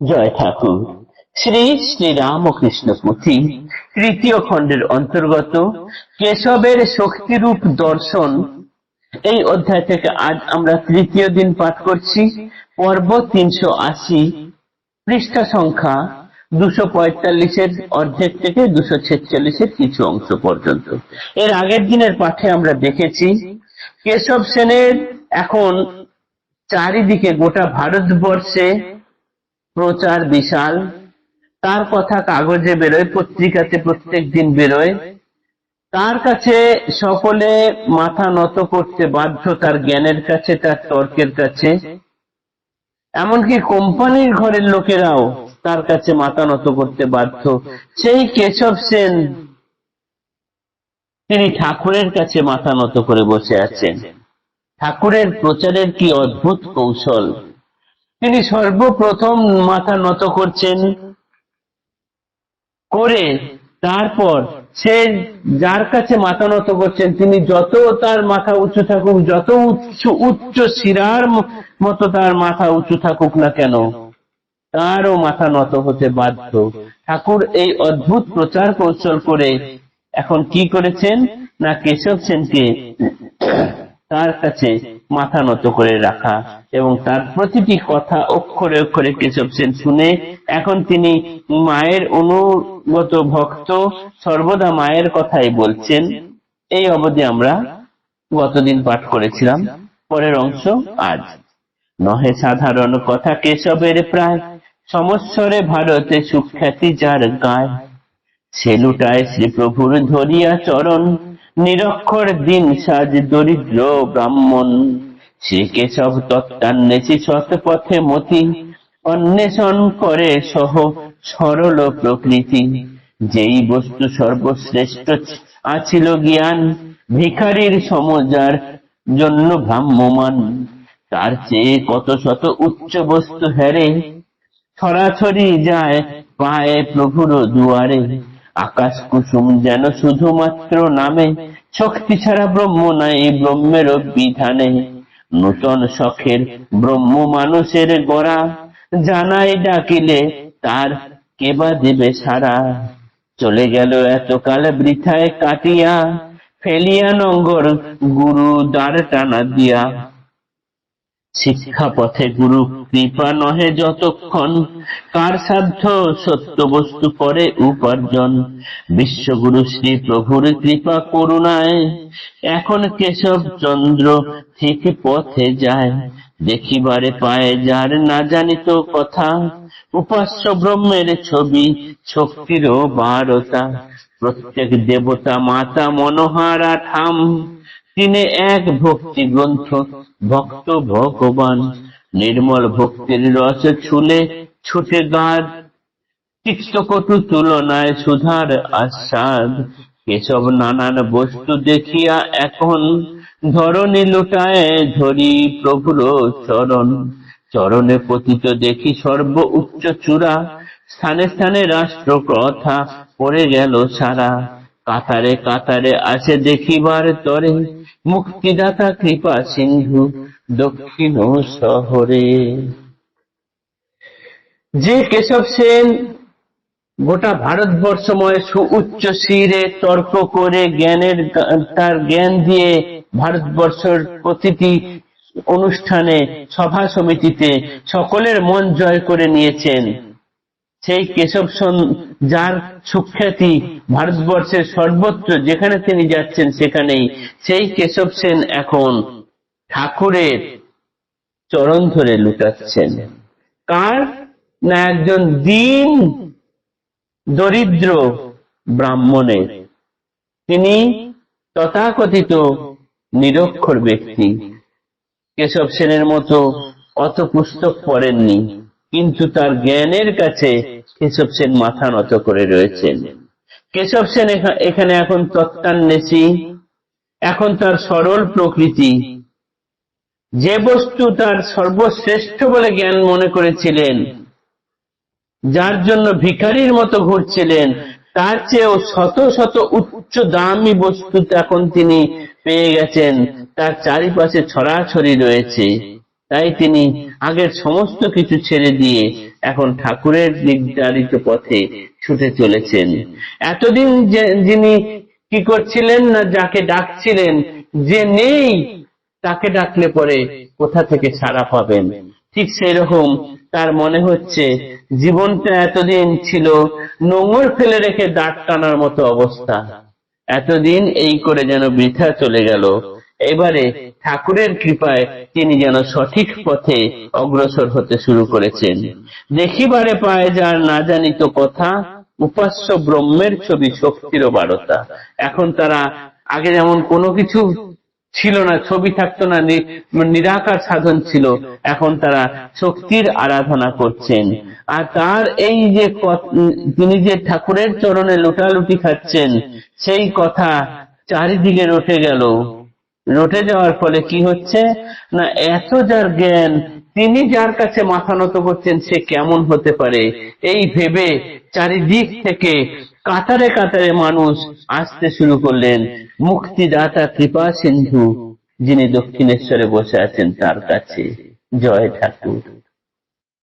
জয় ঠাকুর। শ্রী শ্রী রামকৃষ্ণ পুঁথি তৃতীয় খণ্ডের অন্তর্গত কেশবের শক্তিরূপ দর্শন। এই অধ্যায় থেকে আজ আমরা তৃতীয় দিন পাঠ করছি। পর্ব তিনশো আশি। পৃষ্ঠা সংখ্যা দুশো পঁয়তাল্লিশের অর্ধেক থেকে দুশো ছেচল্লিশের কিছু অংশ পর্যন্ত। এর আগের দিনের পাঠে আমরা দেখেছি, কেশব সেনের এখন চারিদিকে গোটা ভারতবর্ষে প্রচার বিশাল। তার কথা কাগজে বেরোয়, পত্রিকাতে প্রত্যেক দিন বেরোয়। তার কাছে সকলে মাথা নত করতে বাধ্য, তার জ্ঞানের কাছে, তার তর্কের কাছে। এমনকি কোম্পানির ঘরের লোকেরাও তার কাছে মাথা নত করতে বাধ্য। সেই কেশব সেন, তিনি ঠাকুরের কাছে মাথা নত করে বসে আছেন। ঠাকুরের প্রচারের কি অদ্ভুত কৌশল! তিনি সর্বপ্রথম মাথা নত করছেন করে তারপর সে যার কাছে মাথা নত করছেন, তিনি যত তার মাথা উঁচু থাকুক, যত উচ্চ উচ্চ শিরার মতো তার মাথা উঁচু থাকুক না কেন, তারও মাথা নত হতে বাধ্য। ঠাকুর এই অদ্ভুত প্রচার কৌশল করে এখন কি করেছেন? না কেশব সেনকে তার কাছে মাথা নত করে রাখা এবং তার প্রতিটি কথা অক্ষরে অক্ষরে কেশব সেন শুনে এখন তিনি মায়ের অনুগত ভক্ত সর্বদা মায়ের কথাই বলছেন। এই অবধি আমরা গতদিন পাঠ করেছিলাম। পরের অংশ আজ। নহে সাধারণ কথা কেশবের প্রায়। সমস্বরে ভারতে সুখ্যাতি যার গায়। সে লুটায় শ্রীপ্রভুর ধরিয়া চরণ। নিরক্ষর দিন সাজ দরিদ্র ব্রাহ্মণ। সে কেশব তত্ত্বান্বেষী শত পথে মতি। অন্বেষণ করে সহ সরল প্রকৃতি। যেই বস্তু সর্বশ্রেষ্ঠ আছিল জ্ঞান, ভিখারির সমজার জন্য ভ্রাম্যমান। তার চেয়ে কত শত উচ্চ বস্তু হেরে ছড়াছড়ি যায় পায়ে প্রভুর দুয়ারে। আকাশ কুসুম যেন শুধুমাত্র নামে, শক্তি ছাড়া ব্রহ্ম নাই ব্রহ্মের বিধানে। নূতন শখের ব্রহ্ম মানুষের গড়া, জানাই ডাকিলে তার কেবা দেবে সারা চলে গেল এতকাল বৃথায় কাটিয়া, ফেলিয়া নঙ্গর গুরু দ্বার টানা দিয়া। শিক্ষা পথে গুরু, কৃপা নহে যতক্ষণ। কার সাধ্য সত্য বস্তু করে উপার্জন? বিশ্বগুরু শ্রী প্রভুর কৃপা করুণায়। এখন কেশব চন্দ্র ঠিক পথে যায়। দেখিবারে পায়ে যার না জানিত কথা। উপাস্য ব্রহ্মের ছবি, শক্তিরও বারতা। প্রত্যেক দেবতা মাতা মনোহারা ঠাম। তিনি এক ভক্তি গ্রন্থ ভক্ত ভগবান, নির্মল ভক্তির রস ছুলে ছুটে গাদ তিক্তকটু তুলনায় সুধার আস্বাদ, এসব নানান বস্তু দেখিয়া এখন ধরণী লুটায় ধরি প্রভুর চরণ। চরণে পতিত দেখি সর্ব উচ্চ চূড়া, স্থানে স্থানে রাষ্ট্র কথা পড়ে গেল সারা। কাতারে কাতারে আছে দেখিবার তরে মুক্তিদাতা কৃপা সিন্ধু দক্ষিণ শহরে। যে কেশব সেন, গোটা ভারতবর্ষময় সুউচ্চ শিরে তর্ক করে জ্ঞানের তার জ্ঞান দিয়ে ভারতবর্ষের প্রতিটি অনুষ্ঠানে, সভা সমিতিতে সকলের মন জয় করে নিয়েছেন। সেই কেশব যার সুখ্যাতি ভারতবর্ষের সর্বত্র যেখানে তিনি যাচ্ছেন সেখানেই, সেই কেশব সেন এখন ঠাকুরের চরণ ধরে লুটাচ্ছেন। কার না একজন দিন দরিদ্র ব্রাহ্মণের? তিনি তথাকথিত নিরক্ষর ব্যক্তি। কেশব সেনের মতো অত পুস্তক পড়েননি। কিন্তু তার জ্ঞানের কাছে কেশব সেন মাথা নত করে রয়েছেন। কেশব সেন এখানে এখন তত্ত্বান্বেষী। এখন তার সরল প্রকৃতি। যে বস্তু তার সর্বশ্রেষ্ঠ বলে জ্ঞান মনে করেছিলেন, যার জন্য ভিখারির মতো ঘুরছিলেন, তার চেয়েও শত শত উচ্চ দামি বস্তু এখন তিনি পেয়ে গেছেন। তার চারিপাশে ছড়াছড়ি রয়েছে। তাই তিনি আগের সমস্ত কিছু ছেড়ে দিয়ে এখন ঠাকুরের নির্ধারিত পথে ছুটে চলেছেন। এতদিন যিনি কি করছিলেন না যাকে ডাকছিলেন, যে নেই, তাকে ডাকলে পরে কোথা থেকে সাড়া পাবেন? ঠিক সেই রকম তার মনে হচ্ছে জীবনটা এতদিন ছিল নোংর ফেলে রেখে দাঁড় টানার মতো অবস্থা। এতদিন এই করে যেন বৃথা চলে গেল। এবারে ঠাকুরের কৃপায় তিনি যেন সঠিক পথে অগ্রসর হতে শুরু করেছেন। দেখিবারে পায় যার না জানিত কথা, উপাস্য ব্রহ্মের ছবি শক্তির বারতা। এখন তারা আগে যেমন কোনো কিছু ছিল না, ছবি থাকতো না নিরাকার সাধন ছিল, এখন তারা শক্তির আরাধনা করছেন। আর তার এই যে তিনি যে ঠাকুরের চরণে লুটালুটি খাচ্ছেন, সেই কথা চারিদিকে রটে গেল। রটে যাওয়ার ফলে কি হচ্ছে? না, এত যার জ্ঞান, তিনি যার কাছে মাথা নত করছেন, সে কেমন হতে পারে? এই ভেবে চারিদিক থেকে কাতারে কাতারে মানুষ আসতে শুরু করলেন। মুক্তিদাতা কৃপা সিন্ধু, যিনি দক্ষিণেশ্বরে বসে আছেন তার কাছে। জয় ঠাকুর।